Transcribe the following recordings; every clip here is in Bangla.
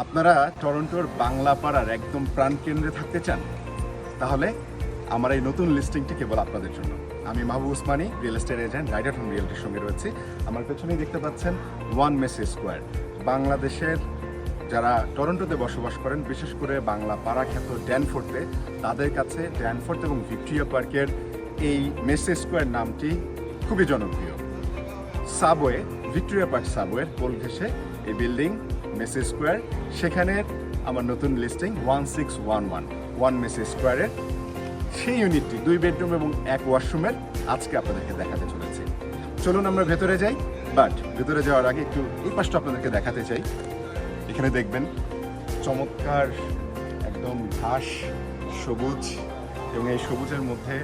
আপনারা টরন্টোর বাংলা পাড়ার একদম প্রাণকেন্দ্রে থাকতে চান, তাহলে আমার এই নতুন লিস্টিংটি কেবল আপনাদের জন্য। আমি Mahbub Usmani, real estate agent Right at Home রিয়েলটির সঙ্গে রয়েছে। আমার পেছনেই দেখতে পাচ্ছেন ওয়ান মেসি স্কোয়ার। বাংলাদেশের যারা টরন্টোতে বসবাস করেন, বিশেষ করে বাংলা পাড়া খ্যাত ড্যানফোর্টে তাদের কাছে ড্যানফোর্ট এবং ভিক্টোরিয়া পার্কের এই মেসি স্কোয়ার নামটি খুবই জনপ্রিয়। সাবওয়ে, ভিক্টোরিয়া পার্ক সাবওয়ের কোল ঘেসে এই বিল্ডিং মেসি স্কোয়ার সেখানে আমার নতুন listing one six one one one Massey স্কোয়ারের সেই ইউনিটটি দুই বেডরুম এবং এক ওয়াশরুমের আজকে আপনাদেরকে দেখাতে চলেছি। চলুন আমরা ভেতরে যাই বাট ভেতরে যাওয়ার আগে একটু এই পাশটা আপনাদেরকে দেখাতে চাই। এখানে দেখবেন চমৎকার, একদম ঘাস, সবুজ, এবং এই সবুজের মধ্যে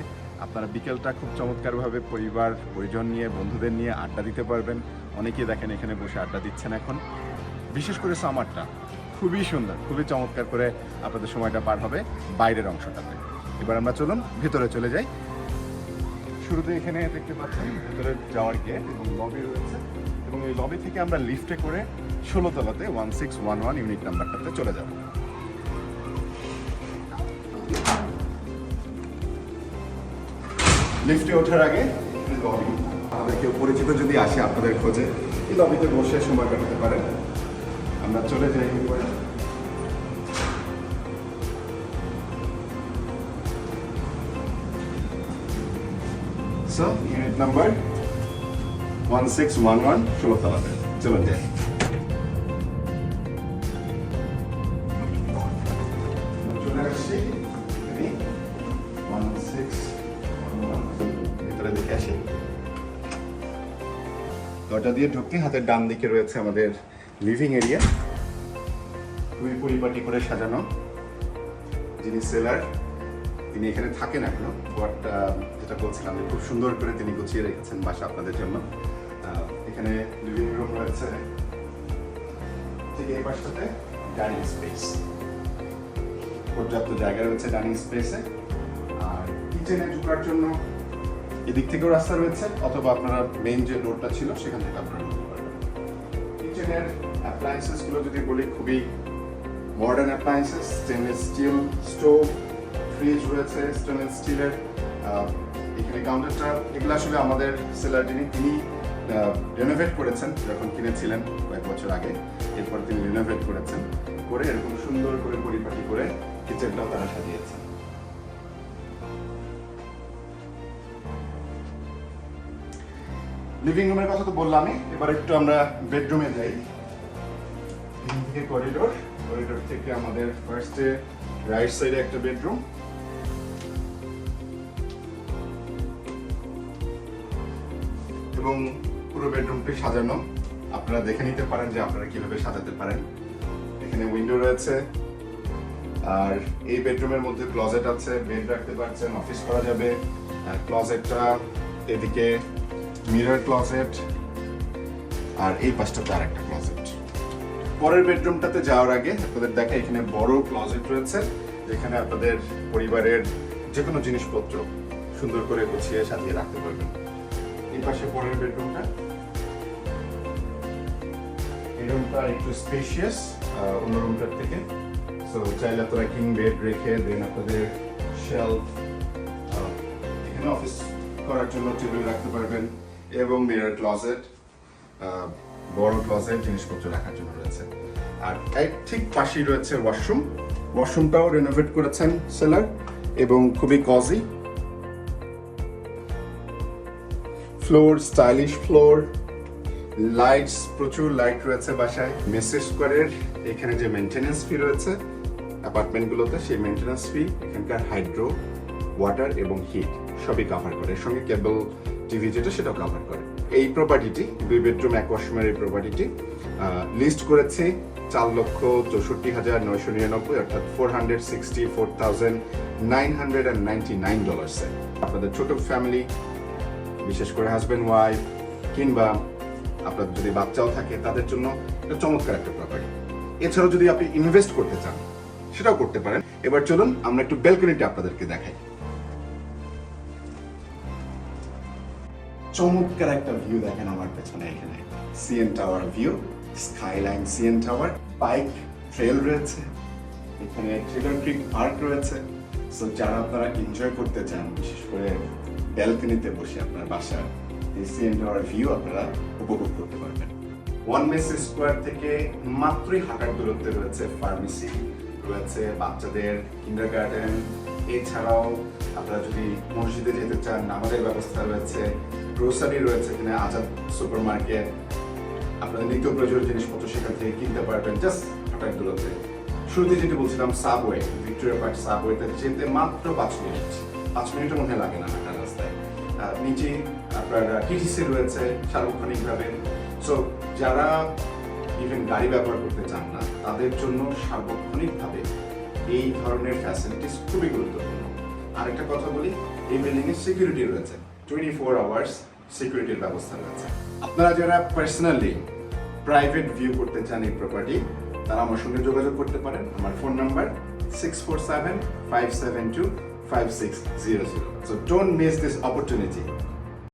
আপনারা বিকেলটা খুব চমৎকারভাবে পরিবার, পরিজন নিয়ে, বন্ধুদের নিয়ে আড্ডা দিতে পারবেন। অনেকেই দেখেন এখানে বসে আড্ডা দিচ্ছেন এখন। বিশেষ করে সামারটা খুবই সুন্দর, খুবই চমৎকার করে আপনাদের সময়টা পার হবে বাইরের অংশটাতে। এবার আমরা চলুন, ভেতরে চলে যাই। শুরুতে এখানে দেখতে পাচ্ছেন, ভেতরে যাওয়ার গেট এবং লবি রয়েছে। এবং এই লবি থেকে আমরা লিফটে করে ষোলো তলাতে one six one one unit নাম্বারটাতে চলে যাব। লিফটে ওঠার আগে লবি আমাদের কেউ পরিচিত যদি আসে আপনাদের খোঁজে, এই লবিতে বসে সময় কাটাতে পারেন। আমরা চলে যাই উপরে number one six one one চলে ওয়ান সিক্স দরজা দিয়ে ঢুকে হাতের ডান দিকে রয়েছে আমাদের লিভিং এরিয়া খুবই পরিপাটি করে সাজানো। যিনি সেলার তিনি এখানে থাকেন এখনও বাট যেটা বলছিলাম যে খুব সুন্দর করে তিনি গুছিয়ে রেখেছেন বাসা আপনাদের জন্য। এখানে লিভিং রুম রয়েছে। ঠিক এই পাশটাতে ডাইনিং স্পেস পর্যাপ্ত জায়গা রয়েছে ডাইনিং স্পেসে আর কিচেনে ঢোকার জন্য এদিক থেকেও রাস্তা রয়েছে, অথবা আপনারা মেইন যে রোডটা ছিল, সেখান থেকে আপনারা কিচেনের অ্যাপ্লায়েন্সেসগুলো যদি বলি খুবই modern appliances stainless steel stove fridge রয়েছে স্টেনলেস স্টিলের এখানে কাউন্টারটা এগুলো আসলে আমাদের সেলার যিনি, তিনি রেনোভেট করেছেন, যখন কিনেছিলেন কয়েক বছর আগে, এরপর তিনি রিনোভেট করেছেন, করে এরকম সুন্দর করে পরিপাটি করে কিচেনটাও তারা সাজিয়েছেন। লিভিং রুমের কথা তো বললামই, এবার একটু আমরা বেডরুমে যাই। থেকে করিডোর করিডোর থেকে আমাদের ফার্স্টে রাইট সাইডে একটা বেডরুম এবং পুরো বেডরুমটি সাজানো। আপনারা দেখে নিতে পারেন যে আপনারা কীভাবে সাজাতে পারেন। এখানে উইন্ডো রয়েছে। আর এই বেডরুমের মধ্যে ক্লোজেট আছে বেড রাখতে পারছেন অফিস করা যাবে। ক্লোজেটটা এদিকে মিরর ক্লোজেট আর এই পাশটাতে আর একটা ক্লোজেট পরের বেডরুমটাতে যাওয়ার আগে আপনাদের দেখা এখানে বড় ক্লোজেট রয়েছে, যেখানে আপনাদের পরিবারের যে কোনো জিনিসপত্র সুন্দর করে গুছিয়ে সাজিয়ে রাখতে পারবেন। এই পাশে পরের বেডরুমটা। এই রুমটা একটু স্পেশিয়াস অন্য রুমটার থেকে। সো চাইলে আপনারা কিং বেড রেখে দেন আপনাদের শেলফ এখানে অফিস করার জন্য টেবিল রাখতে পারবেন, এবং মিরর ক্লোজেট বড় ক্লোজেট জিনিসপত্র রাখার জন্য রয়েছে। আর এর ঠিক পাশেই রয়েছে ওয়াশরুম ওয়াশরুমটাও রেনোভেট করেছেন সেলার এবং খুবই cozy floor stylish floor lights প্রচুর লাইট রয়েছে বাসায়। মেসেজ স্কোয়ারের এখানে যে মেনটেনেন্স ফি রয়েছে অ্যাপার্টমেন্টগুলোতে সেই মেনটেনেন্স ফি এখানকার হাইড্রো ওয়াটার এবং হিট সবই কভার করে। সঙ্গে কেবল টিভি যেটা সেটাও কভার করে। এই প্রপার্টিটি দুই বেডরুম এক ওয়াশরুমের এই প্রপার্টিটি লিস্ট করেছি চার লক্ষ চৌষট্টি হাজার নয়শো নিরানব্বই, অর্থাৎ four hundred sixty four thousand nine hundred and ninety nine ডলার্সে আপনাদের ছোট ফ্যামিলি বিশেষ করে হাজব্যান্ড ওয়াইফ কিংবা আপনার যদি বাচ্চাও থাকে, তাদের জন্য এটা চমৎকার একটা প্রপার্টি এছাড়াও যদি আপনি ইনভেস্ট করতে চান, সেটাও করতে পারেন। এবার চলুন, আমরা একটু ব্যালকনিটা আপনাদেরকে দেখাই। চমৎকার একটা ভিউ দেখেন আমার পেছনে এখানে। CN tower view skyline CN tower bike trail রয়েছে, এখানে চিলড্রেন ক্রিক পার্ক রয়েছে। সো যারা আপনারা এনজয় করতে চান, বিশেষ করে ব্যালকনিতে বসে আপনার বাসার, এই সিএন টাওয়ার ভিউ আপনারা উপভোগ করতে পারবেন। ওয়ান মেস স্কোয়ার থেকে মাত্রই হাঁটার দূরত্বে রয়েছে ফার্মেসি রয়েছে বাচ্চাদের কিন্ডার গার্ডেন এছাড়াও আপনারা যদি মসজিদে যেতে চান, নামাজের ব্যবস্থা রয়েছে গ্রোসারি রয়েছে এখানে আজাদ সুপার মার্কেট আপনাদের নিত্য প্রয়োজনীয় জিনিসপত্র সেখান থেকে কিনতে পারবেন জাস্ট হাঁটার দূরত্বে। শুরুতে যেটি বলছিলাম সাবওয়ে ভিক্টোরিয়া পার্ক সাবওয়েতে যেতে মাত্র পাঁচ মিনিট। পাঁচ মিনিটের মধ্যে লাগে না হাঁটার রাস্তায়। নিচে আপনার টিটিসি রয়েছে, সার্বক্ষণিকভাবে। সো যারা ইভেন গাড়ি ব্যবহার করতে চান না, তাদের জন্য সার্বক্ষণিকভাবে এই ধরনের ফ্যাসিলিটিস খুবই গুরুত্বপূর্ণ। আরেকটা কথা বলি, এই বিল্ডিং এ সিকিউরিটি রয়েছে। টোয়েন্টি ফোর আওয়ার্স সিকিউরিটির ব্যবস্থা রয়েছে। আপনারা যারা পার্সোনালি প্রাইভেট ভিউ করতে চান এই প্রপার্টি তারা আমার সঙ্গে যোগাযোগ করতে পারেন। আমার phone number six four seven five seven two five six zero zero so don't miss this opportunity